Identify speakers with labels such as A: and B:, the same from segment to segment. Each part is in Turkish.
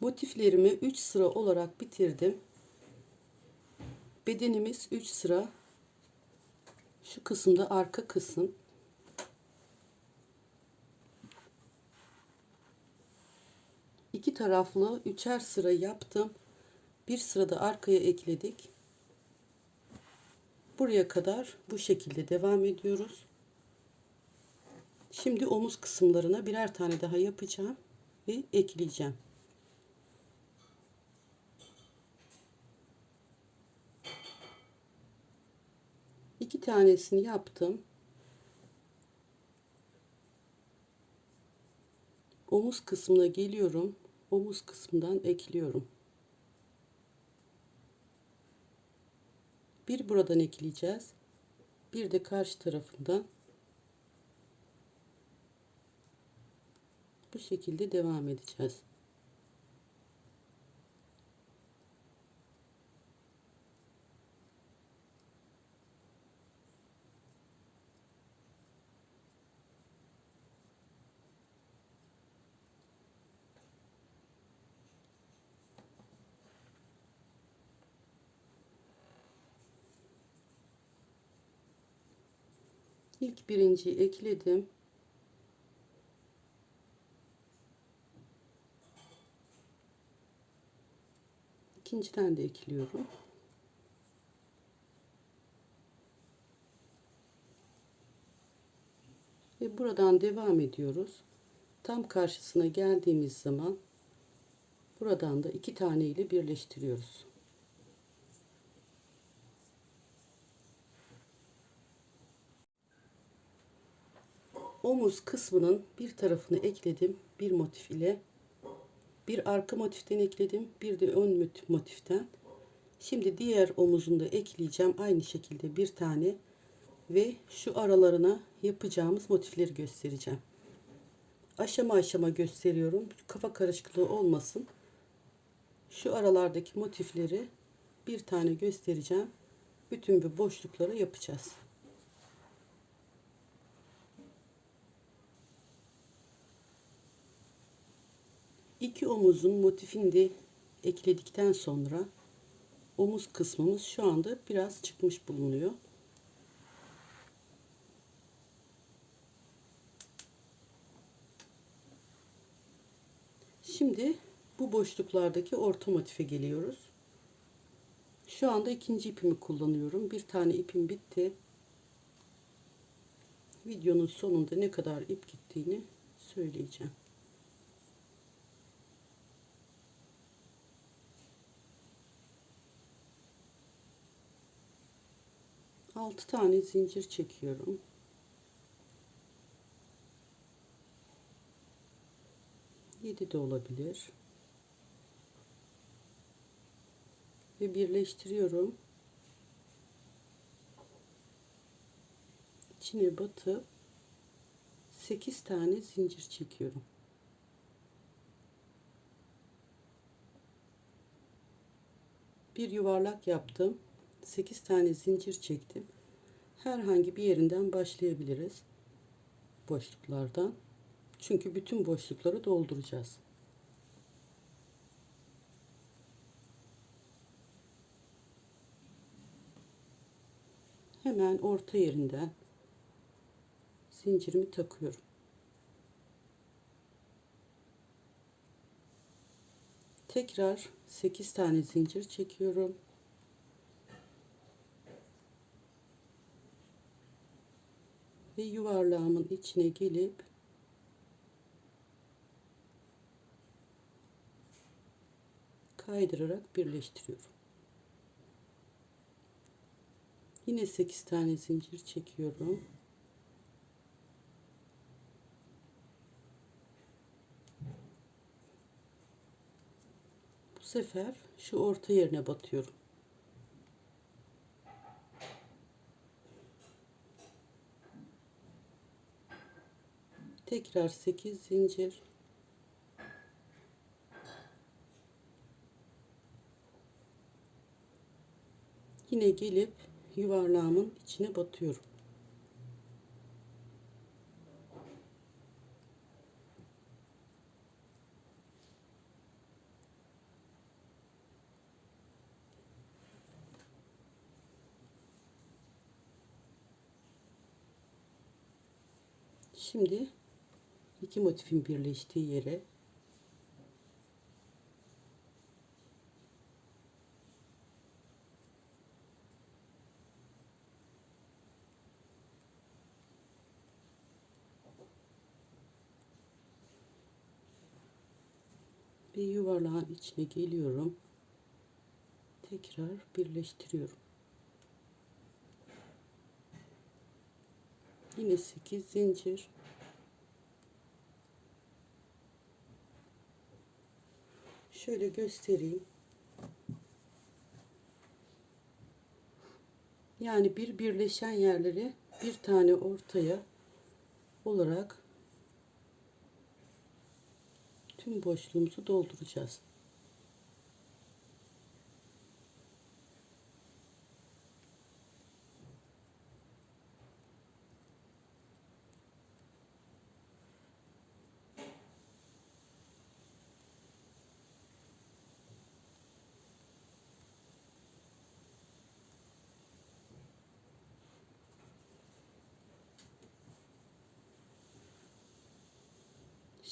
A: Motiflerimi 3 sıra olarak bitirdim. Bedenimiz 3 sıra. Şu kısımda arka kısım. İki taraflı üçer sıra yaptım. Bir sırada arkaya ekledik. Buraya kadar bu şekilde devam ediyoruz. Şimdi omuz kısımlarına birer tane daha yapacağım ve ekleyeceğim. İki tanesini yaptım. Omuz kısmına geliyorum. Omuz kısmından ekliyorum. Bir buradan ekleyeceğiz. Bir de karşı tarafından bu şekilde devam edeceğiz. İlk birinciyi ekledim. İkinciden de ekliyorum. Ve buradan devam ediyoruz. Tam karşısına geldiğimiz zaman buradan da iki tane ile birleştiriyoruz. Omuz kısmının bir tarafını ekledim. Bir motif ile. Bir arka motiften ekledim. Bir de ön motiften. Şimdi diğer omuzunu da ekleyeceğim. Aynı şekilde bir tane. Ve şu aralarına yapacağımız motifleri göstereceğim. Aşama aşama gösteriyorum. Kafa karışıklığı olmasın. Şu aralardaki motifleri bir tane göstereceğim. Bütün bu boşluklara yapacağız iki omuzun motifini de ekledikten sonra omuz kısmımız şu anda biraz çıkmış bulunuyor. Şimdi bu boşluklardaki orta motife geliyoruz. Şu anda ikinci ipimi kullanıyorum. Bir tane ipim bitti. Videonun sonunda ne kadar ip gittiğini söyleyeceğim. 6 tane zincir çekiyorum. Yedi de olabilir. Ve birleştiriyorum. İçine batıp 8 tane zincir çekiyorum. Bir yuvarlak yaptım. 8 tane zincir çektim. Herhangi bir yerinden başlayabiliriz. Boşluklardan. Çünkü bütün boşlukları dolduracağız. Hemen orta yerinden zincirimi takıyorum. Tekrar 8 tane zincir çekiyorum. Ve yuvarlağımın içine gelip kaydırarak birleştiriyorum. Yine 8 tane zincir çekiyorum. Bu sefer şu orta yerine batıyorum. tekrar 8 zincir. Yine gelip yuvarlağımın içine batıyorum. Şimdi iki motifin birleştiği yere bir yuvarlağın içine geliyorum. Tekrar birleştiriyorum. Yine 8 zincir. Şöyle göstereyim. Yani bir birleşen yerleri bir tane ortaya olarak tüm boşluğumuzu dolduracağız.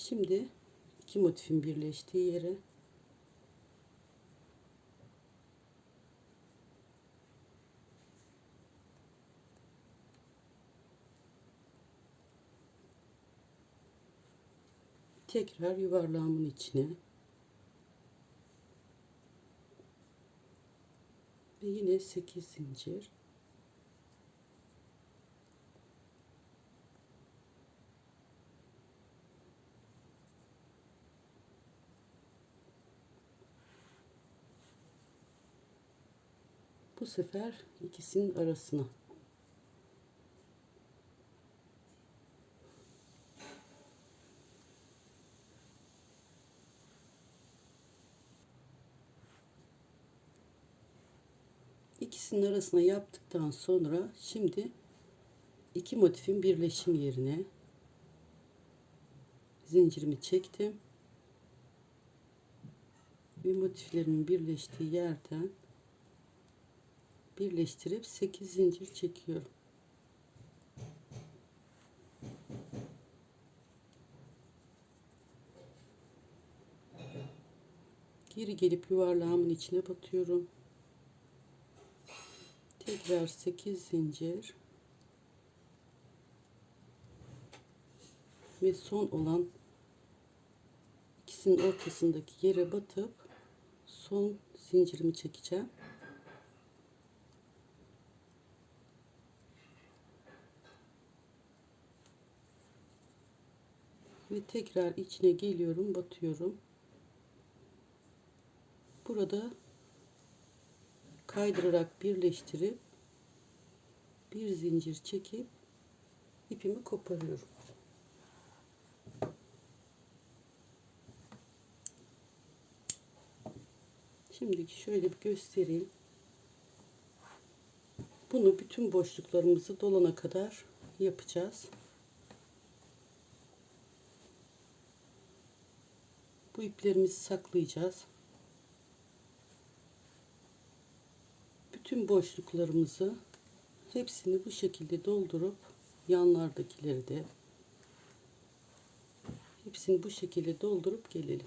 A: Şimdi iki motifin birleştiği yere. Tekrar yuvarlağımın içine. Ve yine 8 zincir sefer ikisinin arasına. İkisinin arasına yaptıktan sonra şimdi iki motifin birleşim yerine zincirimi çektim. Ve motiflerimin birleştiği yerden birleştirip 8 zincir çekiyorum. Geri gelip yuvarlağımın içine batıyorum. Tekrar 8 zincir ve son olan ikisinin ortasındaki yere batıp son zincirimi çekeceğim. Ve tekrar içine geliyorum batıyorum. Burada kaydırarak birleştirip bir zincir çekip ipimi koparıyorum. Şimdi şöyle bir göstereyim. Bunu bütün boşluklarımızı dolana kadar yapacağız bu iplerimizi saklayacağız. Bütün boşluklarımızı hepsini bu şekilde doldurup yanlardakileri de hepsini bu şekilde doldurup gelelim.